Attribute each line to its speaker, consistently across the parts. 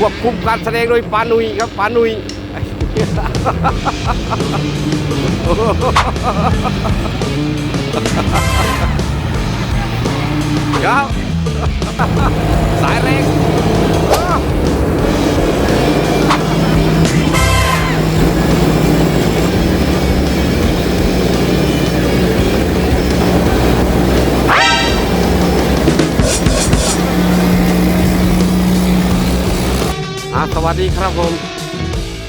Speaker 1: ควบคุมการแสดงโดยปานุยครับปานุยครับสายแรง ดีครับผม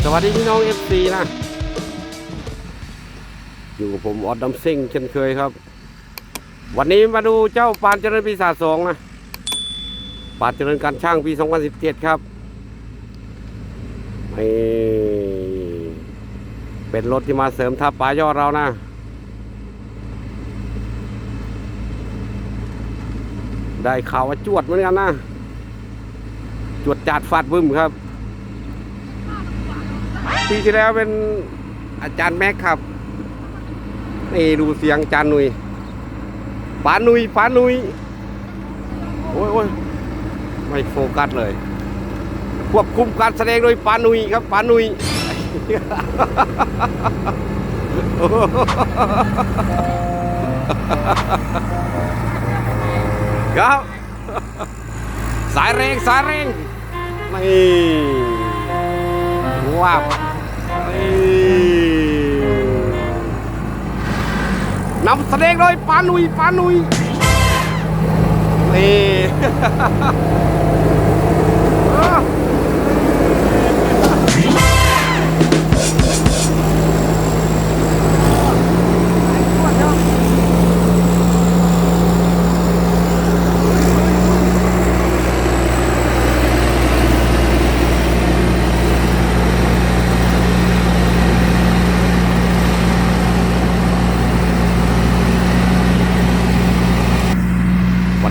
Speaker 1: สวัสดีพี่น้องเอฟซีนะ อยู่กับผมออดดัมซิงเช่นเคยครับ วันนี้มาดูเจ้าปานเจริญปีศาจสองนะปานเจริญการช่างปี 2017 ครับนี่เป็นรถที่มาเสริมทัพปลายอดเรานะได้ข่าวว่าจวดเหมือนกันนะ จวดจัดฟาดบึ้มครับ ปีที่แล้วเป็นอาจารย์แม็กครับนี่ดูเสียงอาจารย์นุยป้านุยป้านุยโอ้ยโอ้ยไม่โฟกัสเลย ควบคุมการแสดงโดยป้านุยครับป้านุยครับสายแรงสายแรงนี่ว้าว นำแสดงโดยปานุยปานุยนี่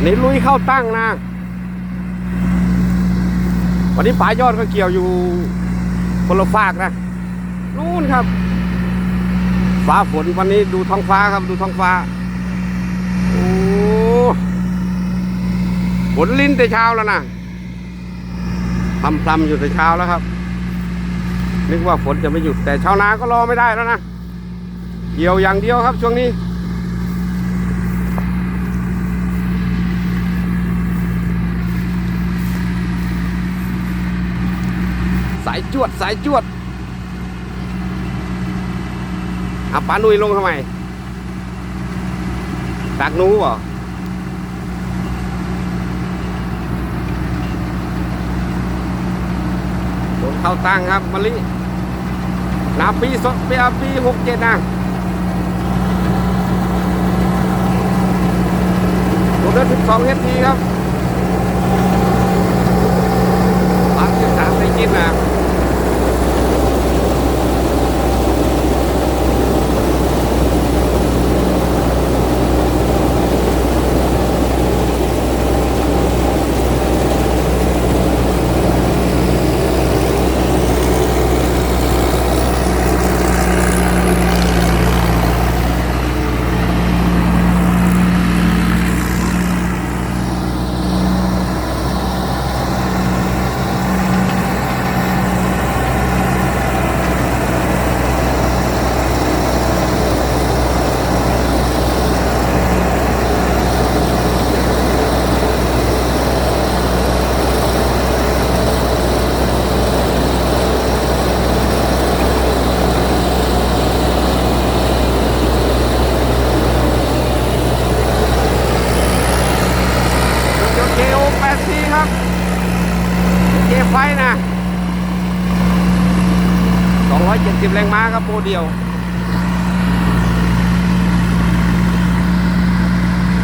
Speaker 1: นี้ลุยเข้าตั้งนะ วันนี้ป๋ายอดก็เกี่ยวอยู่คนละฝากนะ นู่นครับ ฟ้าฝนวันนี้ดูท้องฟ้าครับดูท้องฟ้า โอ้ฝนลิ้นแต่เช้าแล้วนะพรำพรำอยู่แต่เช้าแล้วครับ นึกว่าฝนจะไม่หยุดแต่ชาวนาก็รอไม่ได้แล้วนะ เกี่ยวอย่างเดียวครับช่วงนี้ สายจวดสายจวดเอาปานุยลงทำไมดักนูเหรอโดนเข้าตั้งครับมะลินาปีสดปีปีหกเจ็ดนะโดนเดินสิบสองเฮดทีครับสามสิบสามได้กินนะ รถยนต์ KO 84ครับ เกไฟนะ 270 แรงม้าครับโปรเดียว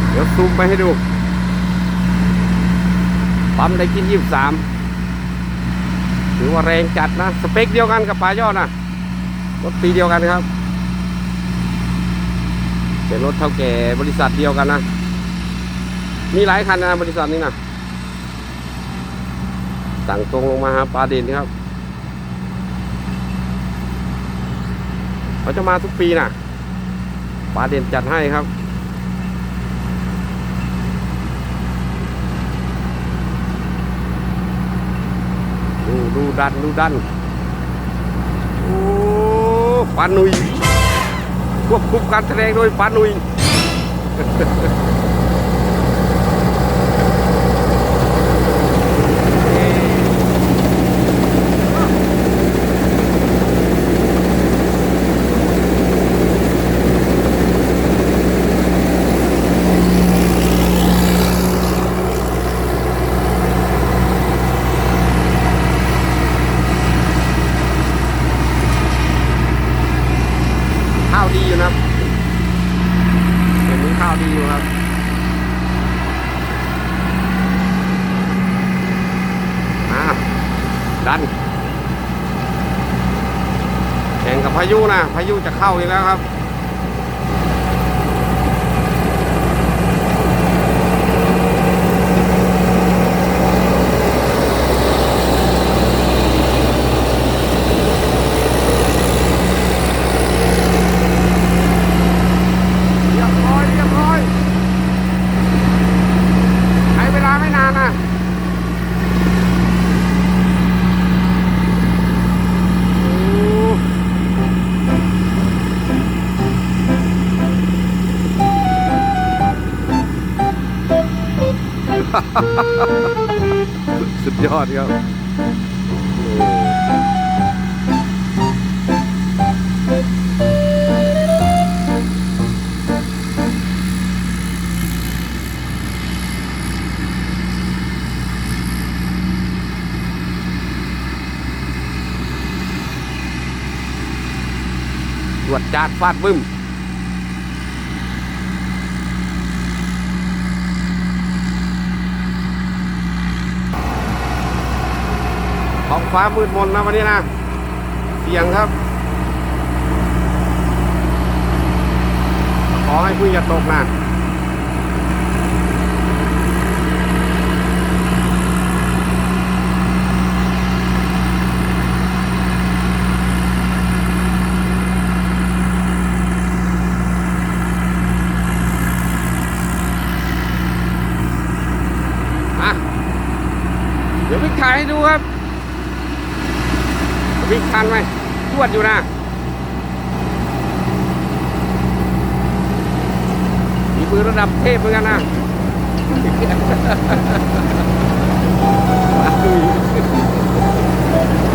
Speaker 1: เดี๋ยวซูมไปให้ดู ปั๊มได้กิน 23 ถือว่าแรงจัดนะ สเปคเดียวกันกับปลายอดนะรถปีเดียวกันครับ เป็นรถเท่าแก่บริษัทเดียวกันนะ มีหลายคันนะบริษัทนี้นะสั่งตรงลงมาหาปลาเด่นครับ เขาจะมาทุกปีนะปลาเด่นจัดให้ครับดูดูดันดูดันโอ้ปานุยควบคุมการแสดงโดยปานุย ข้าวดีอยู่นะครับเห็นนี้ข้าวดีอยู่ครับ อ่าันแข่งกับพายุนะ พายุจะเข้าอีกแล้วครับ เรียบร้อยเรียบร้อยใช้เวลาไม่นานนะโอ้ สุดยอดครับตรวจจาดฟาดบึ้ม ท้อง ฟ้ามืดมนนะวันนี้นะ เสียงครับ ขอให้พึ่งอย่าตกนะอะ เดี๋ยววิ่งถ่ายให้ดูครับ คันไว้ตรวดอยู่นะมีมือระดับเทพเหมือนกันนะนี่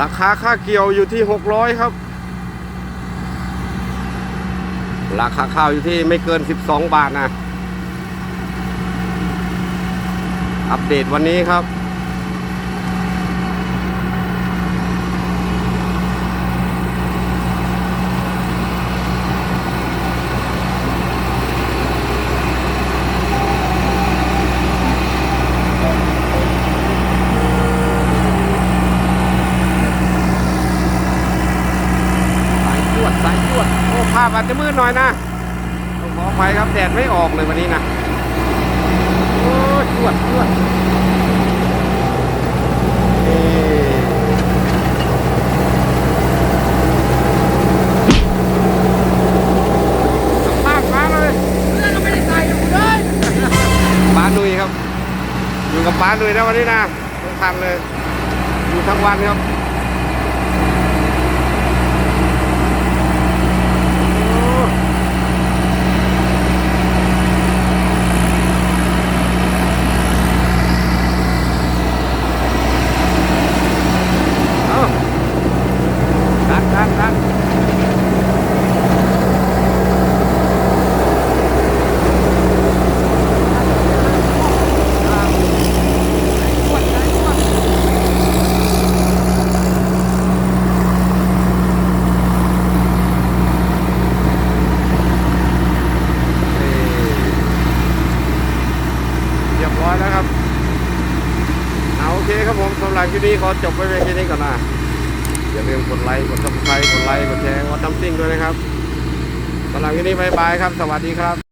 Speaker 1: ราคาค่าเกี่ยวอยู่ที่หกร้อยครับ ราคาข้าวอยู่ที่ไม่เกินสิบสองบาทนะ อัปเดตวันนี้ครับ สายจวดสายจวด โอ้ภา พอาจจะมืดหน่อยนะต้องขออภัยครับแดดไม่ออกเลยวันนี้นะโอ้จวดจวดนี่สัมภาษณ์มาเลยเรื่องก็ไม่ได้ใส่อยู่เลยป้าหนุยครับอยู่กับป้าหนุยนะวันนี้นะทุกคันเลย อยู่ทั้งวันครับ เอาดันดันดันเรียบร้อยแล้วครับ เอาโอเคลิปนี้ขอจบไปเพียงแค่นี้ก่อนนะอย่าลืมกดไลค์กดซับสไครต์กดไลค์กดแชร์กดน้ำซิ่งด้วยนะครับสำหรับคลิปนี้บายบายครับ สวัสดีครับ